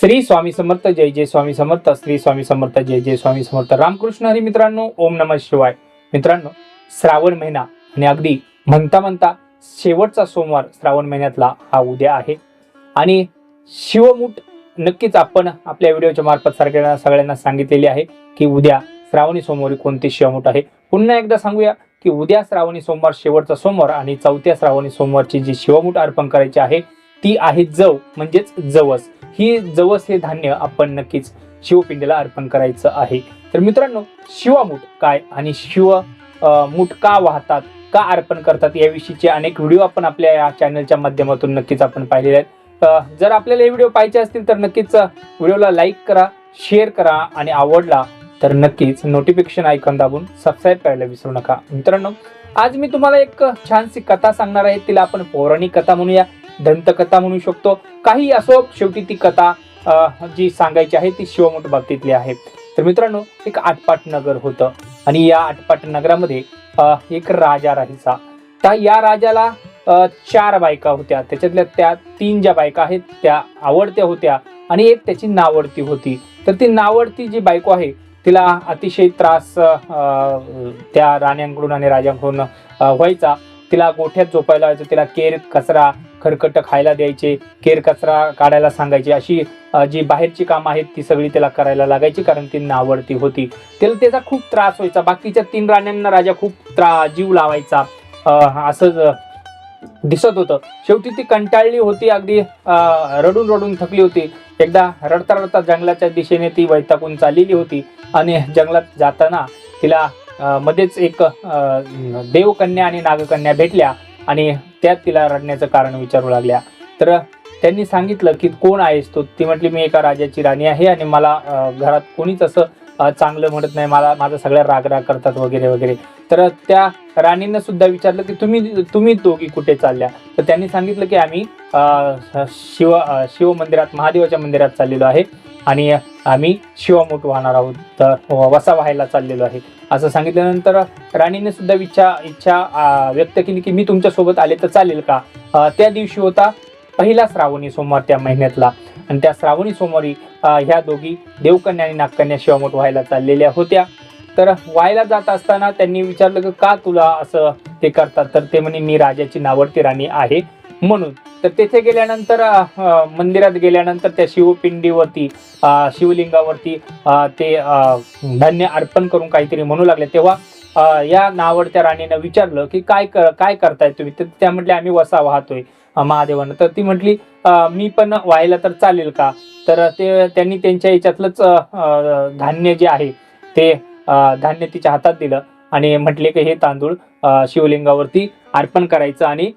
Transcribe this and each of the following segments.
श्री स्वामी समर्थ जय जय स्वामी समर्थ श्री स्वामी समर्थ जय जय स्वामी समर्थ. रामकृष्ण हरी मित्रांनो ओम नमः शिवाय. मित्रांनो श्रावण महिना आणि अगदी म्हणता म्हणता शेवटचा सोमवार श्रावण महिन्यातला हा उद्या आहे. आणि शिवमूठ नक्कीच आपण आपल्या व्हिडिओच्या मार्फत सारख्या सगळ्यांना सांगितलेली आहे की उद्या श्रावणी सोमवारी कोणते शिवमूठ आहे. पुन्हा एकदा सांगूया की उद्या श्रावणी सोमवार शेवटचा सोमवार आणि चौथ्या श्रावणी सोमवारची जी शिवमूठ अर्पण करायची आहे ती आहे जव म्हणजेच जवस. ही जवस हे धान्य आपण नक्कीच शिवपिंडीला अर्पण करायचं आहे. तर मित्रांनो शिवामूठ काय आणि शिव अं, मूठ का वाहतात का अर्पण करतात याविषयीचे अनेक व्हिडिओ आपण आपल्या या चॅनलच्या माध्यमातून नक्कीच आपण पाहिलेले आहेत. जर आपल्याला हे व्हिडिओ पाहिजे असतील तर नक्कीच व्हिडिओला लाईक करा शेअर करा आणि आवडला तर नक्कीच नोटिफिकेशन आयकॉन दाबून सबस्क्राईब करायला विसरू नका. मित्रांनो आज मी तुम्हाला एक छानशी कथा सांगणार आहे. तिला आपण पौराणिक कथा म्हणूया. दंतकथा म्हणू शकतो. काही असो शेवटी ती कथा अं, जी सांगायची आहे ती शिवमठ बाबतीतली आहे. तर मित्रांनो एक आटपाट नगर होतं. आणि या आटपाट नगरामध्ये एक राजा राहायचा. त्या या राजाला चार बायका होत्या. त्याच्यातल्या त्या तीन ज्या बायका आहेत त्या आवडत्या होत्या. आणि एक त्याची नावडती होती. तर ती नावडती जी बायको आहे तिला अतिशय त्रास अं, त्या राण्यांकडून आणि राजांकडून व्हायचा. तिला गोठ्यात झोपायला व्हायचं तिला केर कचरा खरकट खायला द्यायचे केर कचरा काढायला सांगायचे अशी जी बाहेरची कामं आहेत ती सगळी त्याला करायला लागायची कारण ती नावडती होती. त्याला त्याचा खूप त्रास व्हायचा. बाकीच्या तीन राण्यांना राजा खूप त्रा जीव लावायचा. असं दिसत होतं. शेवटी ती कंटाळली होती अगदी रडून रडून थकली होती. एकदा रडता रडता जंगलाच्या दिशेने ती वैतागून चाललेली होती आणि जंगलात जाताना तिला मध्येच एक देवकन्या आणि नागकन्या भेटल्या आणि त्यात तिला रडण्याचं कारण विचारू लागल्या. तर त्यांनी सांगितलं की कोण आहेस तो? ती म्हटली मी एका राजाची राणी आहे आणि मला घरात कोणीच असं चांगलं म्हणत नाही. मला माझा सगळ्या रागराग करतात वगैरे वगैरे. तर त्या राणीनं सुद्धा विचारलं की तुम्ही तुम्ही दोघी कुठे चालल्या? तर त्यांनी सांगितलं की आम्ही शिव शिव मंदिरात महादेवाच्या मंदिरात चाललेलो आहे. आणि आम्ही शिवामोठ वाहणार आहोत. तर हो, वसा व्हायला चाललेलो आहे. असं सांगितल्यानंतर राणीने सुद्धा इच्छा इच्छा व्यक्त केली की मी तुमच्यासोबत आले तर चालेल का? त्या दिवशी होता पहिला श्रावणी सोमवार त्या महिन्यातला. आणि त्या श्रावणी सोमवारी ह्या दोघी देवकन्या आणि नागकन्या शिवामोठ व्हायला चाललेल्या होत्या. तर व्हायला जात असताना त्यांनी विचारलं की का तुला असं ते करतात? तर ते म्हणे मी राजाची नावडती राणी आहे. म्हणून. तर तेथे गेल्यानंतर मंदिरात गेल्यानंतर त्या शिवपिंडीवरती शिवलिंगावरती ते धान्य अर्पण करून काहीतरी म्हणू लागले. तेव्हा या नावडत्या राणीनं विचारलं की काय कर काय करताय तुम्ही? तर त्या म्हटले आम्ही वसा वाहतोय महादेवानं. तर ती म्हटली मी पण व्हायला तर चालेल का? तर ते त्यांनी त्यांच्या याच्यातलंच धान्य जे आहे ते धान्य तिच्या हातात दिलं आणि म्हटले की हे तांदूळ शिवलिंगावरती अर्पण करायचं आणि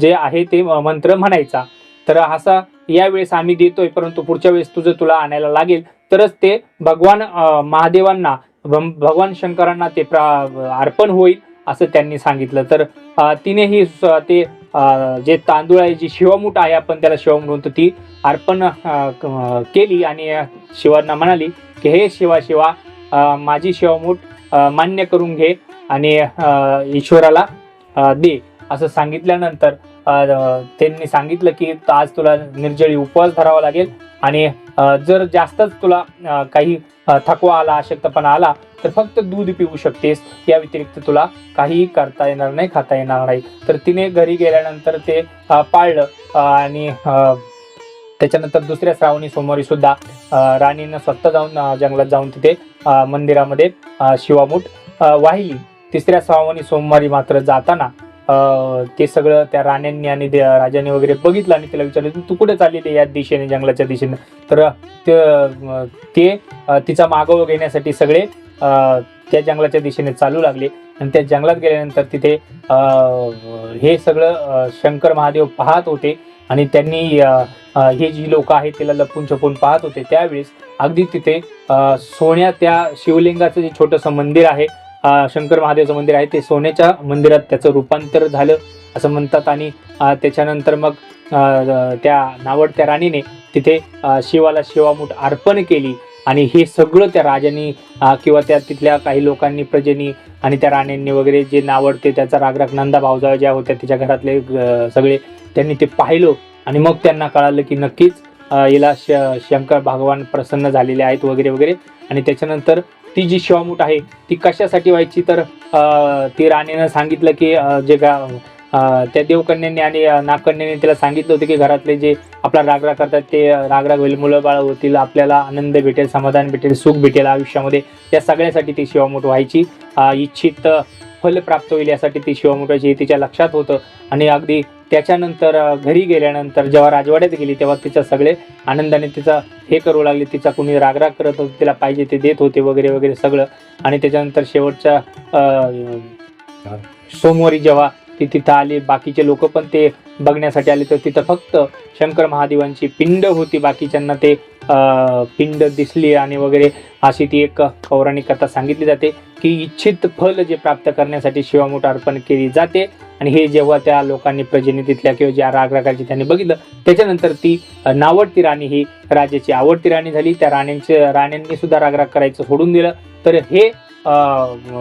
जे आहे ते मंत्र म्हणायचा. तर असा यावेळेस आम्ही देतोय परंतु पुढच्या वेळेस तुझं तुला आणायला लागेल. तरच ते भगवान महादेवांना भगवान शंकरांना ते प्रा अर्पण होईल असं त्यांनी सांगितलं. तर तिनेही ते जे तांदूळ आहे जी शिवमूठ आहे आपण त्याला शिवमूठ म्हणतो ती अर्पण केली. आणि शिवांना म्हणाली की हे शिवा शिवा माझी शिवमूठ मान्य करून घे आणि ईश्वराला दे. असं सांगितल्यानंतर त्यांनी सांगितलं की आज तुला निर्जळी उपवास धरावा लागेल आणि जर जास्तच तुला काही थकवा आला अशक्तपणा आला तर फक्त दूध पिऊ शकतेस. या व्यतिरिक्त तुला काहीही करता येणार नाही खाता येणार नाही. तर तिने घरी गेल्यानंतर ते पाळलं आणि त्याच्यानंतर दुसऱ्या श्रावणी सोमवारी सुद्धा राणीनं स्वतः जाऊन जंगलात जाऊन तिथे मंदिरामध्ये शिवामूठ वाहिली. तिसऱ्या श्रावणी सोमवारी मात्र जाताना ते सगळं त्या राण्यांनी आणि दे- राजांनी वगैरे बघितलं आणि तिला विचारलं "तू- तू कुठे चालली या दिशेने जंगलाच्या दिशेने? तर ते तिचा मागोवा घेण्यासाठी सगळे त्या जंगलाच्या दिशेने चालू लागले. आणि त्या जंगलात गेल्यानंतर तिथे हे सगळं शंकर महादेव पाहत होते. आणि त्यांनी हे जी लोक आहेत तिला लपून छपून पाहत होते. त्यावेळेस अगदी तिथे सोन्या त्या शिवलिंगाचं जे छोटंसं मंदिर आहे शंकर महादेवचं मंदिर आहे ते सोन्याच्या मंदिरात त्याचं रूपांतर झालं असं म्हणतात. आणि त्याच्यानंतर मग त्या नावडत्या राणीने तिथे शिवाला शिवामूठ अर्पण केली. आणि हे सगळं त्या राजांनी किंवा त्या तिथल्या काही लोकांनी प्रजेनी आणि त्या राण्यांनी वगैरे जे नावडते त्याचा रागराग नंदा भाऊजा ज्या होत्या तिच्या घरातले सगळे त्यांनी ते पाहिलं. आणि मग त्यांना कळालं की नक्कीच हिला श शंकर भगवान प्रसन्न झालेले आहेत वगैरे वगैरे. आणि त्याच्यानंतर ती जी शिवामूठ आहे ती कशासाठी व्हायची? तर ती राणीनं सांगितलं की जे गा त्या देवकन्यांनी आणि नागकन्याने तिला सांगितलं होतं की घरातले जे आपला रागरा करतात ते रागराग होईल मुलं बाळ होतील आपल्याला आनंद भेटेल समाधान भेटेल सुख भेटेल आयुष्यामध्ये. या सगळ्यासाठी ती शिवामूठ व्हायची. इच्छित फल प्राप्त होईल यासाठी ती शिवामूठ व्हायची हे तिच्या लक्षात होतं. आणि अगदी त्याच्यानंतर घरी गेल्यानंतर जेव्हा राजवाड्यात गेली तेव्हा तिचा सगळे आनंदाने तिचा हे करू लागले. तिचा कुणी रागराग करत होते तिला पाहिजे ते देत होते वगैरे वगैरे सगळं. आणि त्याच्यानंतर शेवटच्या सोमवारी जेव्हा ती तिथं आली बाकीचे लोक पण ते बघण्यासाठी आले तर तिथं फक्त शंकर महादेवांची पिंड होती. बाकीच्यांना ते पिंड दिसली आणि वगैरे अशी ती एक पौराणिक कथा सांगितली जाते की इच्छित फल जे प्राप्त करण्यासाठी शिवामूठ अर्पण केली जाते. आणि हे जेव्हा त्या लोकांनी प्रजनितीतल्या किंवा ज्या रागरागाची त्यांनी बघितलं त्याच्यानंतर ती नावडती राणी ही राजाची आवडती राणी झाली. त्या राण्यांचे राण्यांनी सुद्धा रागराग करायचं सोडून दिलं. तर हे अ,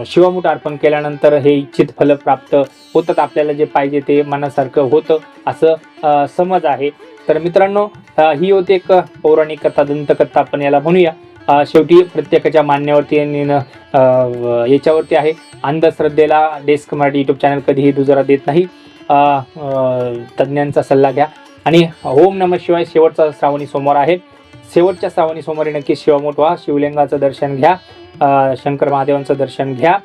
शिवामूठ अर्पण केल्यानंतर हे इच्छित फल प्राप्त होतात. आपल्याला जे पाहिजे ते मनासारखं होतं. असं समज आहे. तर मित्रांनो ही होती एक पौराणिक कथा दंतकथा आपण याला म्हणूया. शेवटी प्रत्येकाच्या मान्यावरती आणि याच्यावरती आहे. अंधश्रद्धेला डेस्क मराठी युट्यूब चॅनल कधीही दुजरा देत नाही. तज्ज्ञांचा सल्ला घ्या. आणि ओम नम शिवाय शेवटचा श्रावणी सोमवार आहे. शेवटच्या श्रावणी सोमवारी नक्की शिवमोठ व्हा. शिवलिंगाचं दर्शन घ्या. शंकर महादेवांचं दर्शन घ्या.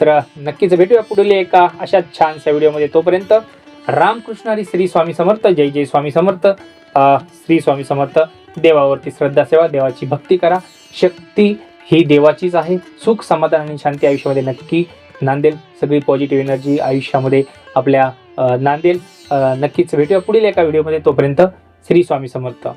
तर नक्कीच भेटूया पुढील एका अशा छानशा व्हिडिओमध्ये तोपर्यंत. रामकृष्णारी श्री स्वामी समर्थ जय जय स्वामी समर्थ. श्री स्वामी समर्थ देवावरती श्रद्धा सेवा देवाची भक्ती करा. शक्ती ही देवाचीच आहे. सुख समाधान आणि शांती आयुष्यामध्ये नक्की नांदेल. सगळी पॉझिटिव्ह एनर्जी आयुष्यामध्ये आपल्या नांदेल. नक्कीच भेटूया पुढील एका व्हिडिओमध्ये तोपर्यंत श्री स्वामी समर्थ.